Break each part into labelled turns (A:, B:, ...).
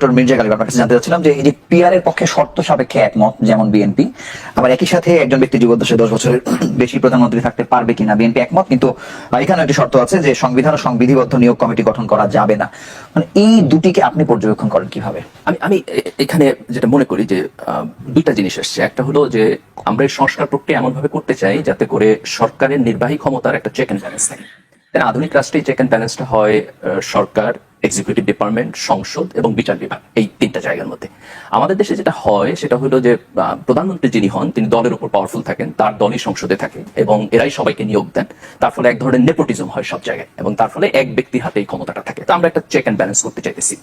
A: Doctor Mirza Ghalib আপনার কাছে জানতে চাচ্ছিলাম যে এই যে পিআর এর পক্ষে শর্ত সাপেক্ষে একমত যেমন বিএনপি আবার একই সাথে একজন ব্যক্তি জীবদ্দশায় দশ বছরের বেশি প্রধানমন্ত্রী থাকতে পারবে কিনা বিএনপি একমত? কিন্তু এখানে একটি শর্ত আছে যে সংবিধান ও সংবিধিবদ্ধ নিয়োগ কমিটি গঠন করা যাবে না। মানে এই দুটিকে আপনি পর্যবেক্ষণ করেন কীভাবে?
B: আমি আমি এখানে যেটা মনে করি যে দুইটা জিনিস আসছে একটা হলো যে, আমরা এই সংস্কার প্রক্রিয়া এমন ভাবে করতে চাই যাতে করে সরকারের নির্বাহী ক্ষমতার একটা চেক এন্ড ব্যালেন্স থাকে। আধুনিক রাষ্ট্রে চেক এন্ড ব্যালেন্সটা হয় সরকার এক্সিকিউটিভ ডিপার্টমেন্ট সংসদ এবং বিচার বিভাগ, এই তিনটা জায়গার মধ্যে। আমাদের দেশে যেটা হয়, সেটা হলো যে প্রধানমন্ত্রী যিনি হন, তিনি দলের উপর পাওয়ারফুল থাকেন, তার দলই সংসদে থাকে এবং এরাই সবাইকে নিয়োগ দেন। তার ফলে এক ধরনের নেপোটিজম হয় সব জায়গায় এবং তার ফলে এক ব্যক্তির হাতে এই ক্ষমতাটা থাকে। তো আমরা একটা চেক এন্ড ব্যালেন্স করতে চাইতেছি।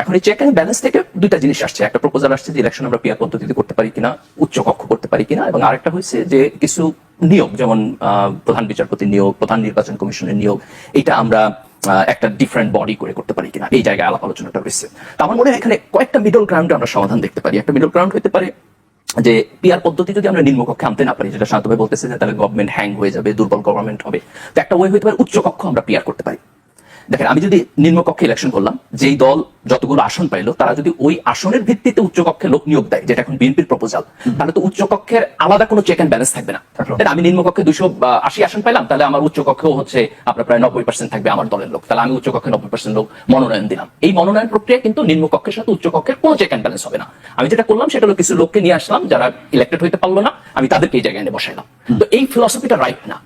B: এখন এই চেক এন্ড ব্যালেন্স থেকে দুইটা জিনিস আসছে। একটা প্রপোজাল আসছে যে ইলেকশন আমরা পিয়ার পদ্ধতিতে করতে পারি কিনা, উচ্চ কক্ষ করতে পারি কিনা এবং আরেকটা হয়েছে যে কিছু নিয়োগ, যেমন প্রধান বিচারপতি নিয়োগ, প্রধান নির্বাচন কমিশনের নিয়োগ, এটা আমরা একটা ডিফারেন্ট বডি করে করতে পারি কিনা, এই জায়গায় আলাপ আলোচনাটা রয়েছে তো আমার মনে হয় এখানে কয়েকটা মিডল গ্রাউন্ডে আমরা সমাধান দেখতে পারি। একটা মিডল গ্রাউন্ড হতে পারে যে পিয়ার পদ্ধতি যদি আমরা নিম্নকক্ষে আনতে না পারি, যেটা শান্ত ভাই বলতেছে যে তাহলে গভর্নমেন্ট হ্যাং হয়ে যাবে, দুর্বল গভর্নমেন্ট হবে, তো একটা ওয়ে হতে পারে উচ্চকক্ষ আমরা পিয়ার করতে পারি। দেখেন আমি যদি নিম্নকক্ষে ইলেকশন করলাম যেই দল যতগুলো আসন পাইলো তারা যদি ওই আসনের ভিত্তিতে উচ্চকক্ষে লোক নিয়োগ দেয় যেটা এখন বিএনপির প্রপোজাল তাহলে তো উচ্চকক্ষের আলাদা কোনো চেক এন্ড ব্যালেন্স থাকবে না। আমি নিম্নকক্ষে দুশো আশি আসন পাইলাম তাহলে আমার উচ্চকক্ষেও হচ্ছে আপনার প্রায় নব্বই পার্সেন্ট থাকবে আমার দলের লোক। তাহলে আমি উচ্চকক্ষে নব্বই পার্সেন্ট লোক মনোনয়ন দিলাম। এই মনোনয়ন প্রক্রিয়া কিন্তু নিম্নকক্ষের সাথে উচ্চকক্ষের কোনো চেক এন্ড ব্যালেন্স হবে না। আমি যেটা করলাম সেটা হলো কিছু লোককে নিয়ে আসলাম যারা ইলেক্টেড হইতে পারল না আমি তাদেরকে এই জায়গায় এনে বসাইলাম। তো এই ফিলসফিটা রাইট না।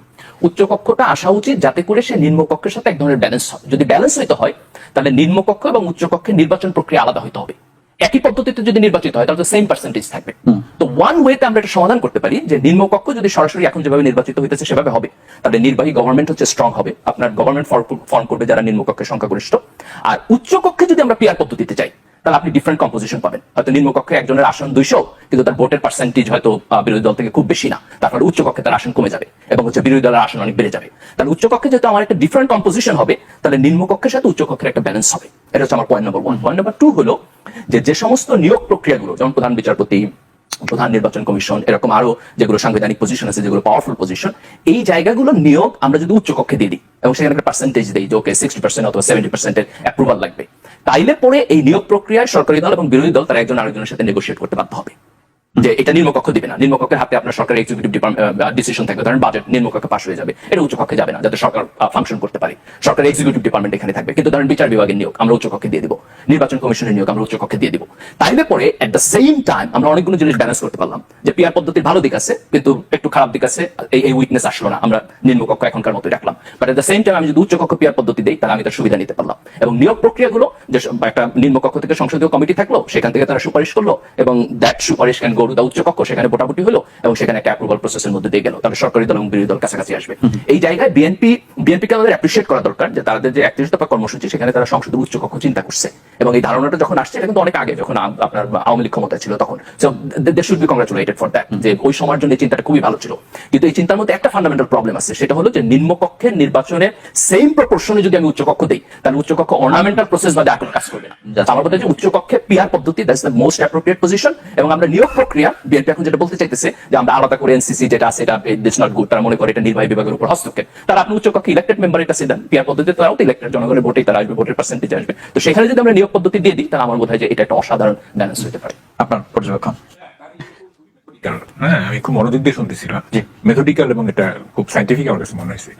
B: উচ্চকক্ষটা আসা উচিত যাতে করে সে নিম্নকক্ষের সাথে এক ধরনের ব্যালেন্স হয়। যদি ব্যালেন্স হইতে হয় তাহলে নিম্নকক্ষ এবং উচ্চকক্ষের নির্বাচন প্রক্রিয়া আলাদা হইতে হবে। একই পদ্ধতিতে যদি নির্বাচিত হয় তাহলে সেম পার্সেন্টেজ থাকবে। তো ওয়ান ওয়েতে আমরা এটা সমাধান করতে পারি যে নিম্নকক্ষ যদি সরাসরি এখন যেভাবে নির্বাচিত হইতেছে সেভাবে হবে। তাহলে নির্বাহী গভর্নমেন্ট হচ্ছে স্ট্রং হবে। আপনার গভর্নমেন্ট ফর্ম করবে যারা নিম্নকক্ষের সংখ্যাগরিষ্ঠ। আর উচ্চকক্ষে যদি আমরা পিয়ার পদ্ধতিতে চাই তাহলে আপনি ডিফারেন্ট কম্পোজিশন পাবেন। হয়তো নিম্নকক্ষে একজনের আসন দুইশো, কিন্তু তার ভোটের পার্সেন্টেজ হয়তো বিরোধী দল থেকে খুব বেশি না। তারপরে উচ্চকক্ষে তার আসন কমে যাবে এবং হচ্ছে বিরোধী দলের আসন অনেক বেড়ে যাবে। তাহলে উচ্চকক্ষে যেহেতু আমার একটা ডিফারেন্ট কম্পোজিশন হবে, তাহলে নিম্নকক্ষের সাথে উচ্চকক্ষের একটা ব্যালেন্স হবে। এটা হচ্ছে আমার point number one point number two হলো যে যে সমস্ত নিয়োগ প্রক্রিয়াগুলো, যেমন প্রধান বিচারপতি, প্রধান নির্বাচন কমিশন, এরকম আরও যেগুলো সাংবিধানিক পজিশন আছে, যেগুলো পাওয়ারফুল পজিশন এই জায়গাগুলো নিয়োগ আমরা যদি উচ্চকক্ষে দিয়ে দিই, এবং সেখানে একটা পার্সেন্টেজ দিই যে ওকে সিক্সটি পার্সেন্ট অথবা সেভেন্টি পার্সেন্টের অ্যাপ্রুভাল লাগবে। তাইলে পরে এই নিয়োগ প্রক্রিয়ায় সরকারি দল এবং বিরোধী দল তারা একজন আরেকজনের সাথে নেগোসিয়েট করতে বাধ্য হবে। যে এটা নিম্নকক্ষ দিবে না। নিম্নকক্ষের হাতে আপনার সরকারের এক্সিকিউটিভ ডিপার্টমেন্ট ডিসিশন থাকবে। ধরেন বাজেট নিম্নকক্ষে পাশ হয়ে যাবে। এটা উচ্চকক্ষে যাবে না, যাতে সরকার ফাংশন করতে পারে। সরকার এক্সিকিউটিভ ডিপার্টমেন্ট এখানে থাকবে। কিন্তু ধরেন বিচার বিভাগের নিয়োগ, আমরা উচ্চকক্ষে দিয়ে দিব। নির্বাচন কমিশনের নিয়োগ, আমরা উচ্চকক্ষে দিয়ে দিব। তাইলে পরে এট দ্য সেম টাইম আমরা অনেকগুলো জিনিস ব্যালেন্স করতে পারলাম। যে পিআর পদ্ধতির ভালো দিক আছে, কিন্তু একটু খারাপ দিক আছে এই এই উইকনেস আসলো না। আমরা নিম্নকক্ষ এখনকার মতো রাখলাম। But at the same time আমি যদি উচ্চকক্ষ পিআর পদ্ধতি দিই, তাহলে আমি তার সুবিধা নিতে পারলাম। এবং নিয়োগ প্রক্রিয়াগুলো, যে একটা নিম্নকক্ষ থেকে সংসদীয় কমিটি থাকল, সেখান থেকে তারা সুপারিশ করল, এবং দ্যাট সুপারিশ ক্যান গো টু দা উচ্চকক্ষ সেখানে ভোটাভুটি হলো এবং সেখানে একটা অ্যাপ্রুভাল প্রসেসের মধ্যে দিয়ে গেল। তাহলে সরকারি দল এবং বিরোধী দল কাছাকাছি আসবে। এই জায়গায় বিএনপি বিএনপিকে আমাদের অ্যাপ্রিসিয়েট করা দরকার যে তাদের যে একত্রিশ দফা কর্মসূচি সেখানে তারা সংসদের উচ্চকক্ষ চিন্তা করছে। এবং এই ধারণাটা যখন আসছে এটা কিন্তু অনেক আগে যখন আপনার আওয়ামী লীগ ক্ষমতা ছিল তখন। They should be congratulated for that যে ওই সময়ের জন্য এই চিন্তাটা খুবই ভালো ছিল। কিন্তু এই চিন্তার মধ্যে একটা ফান্ডামেন্টাল প্রবলেম আছে সেটা হলো যে নিম্নকক্ষের নির্বাচনের সেম প্রপোর্শনে যদি আমি উচ্চকক্ষ দিই তাহলে উচ্চকক্ষ অর্নামেন্টাল প্রসেস আর কোনো কাজ করবে না। আমার কথা যে উচ্চকক্ষে পিআর পদ্ধতি that's the most appropriate position এবং আমরা নিয়োগ প্রক্রিয়া বিএনপি এখন যেটা বলতে চাইতেছে যে আমরা আলাদা করে এনসিসি যেটা আছে এটা ইটস নট গুড তারা মনে করে এটা নির্বাহী বিভাগের উপর হস্তক্ষেপ। তারা আপনি উচ্চকক্ষে ইলেক্টেড মেম্বারের কাছে দেন পিআর পদ্ধতিতে তারাও তো ইলেক্টেড জনগণের ভোটেই তারা আসবে ভোটের পার্সেন্টেজ আসবে। তো সেখানে যদি আমরা নিয়োগ পদ্ধতি দিয়ে দিই তাহলে আমার বোধ হয় যে এটা একটা অসাধারণ ব্যালেন্স হতে পারে।
A: আপনার পর্যবেক্ষণ।
C: হ্যাঁ আমি খুব মনোযোগ দিয়ে শুনতেছিলাম। মেথডিক্যাল এবং এটা খুব সাইন্টিফিক আমার কাছে মনে হয়েছে।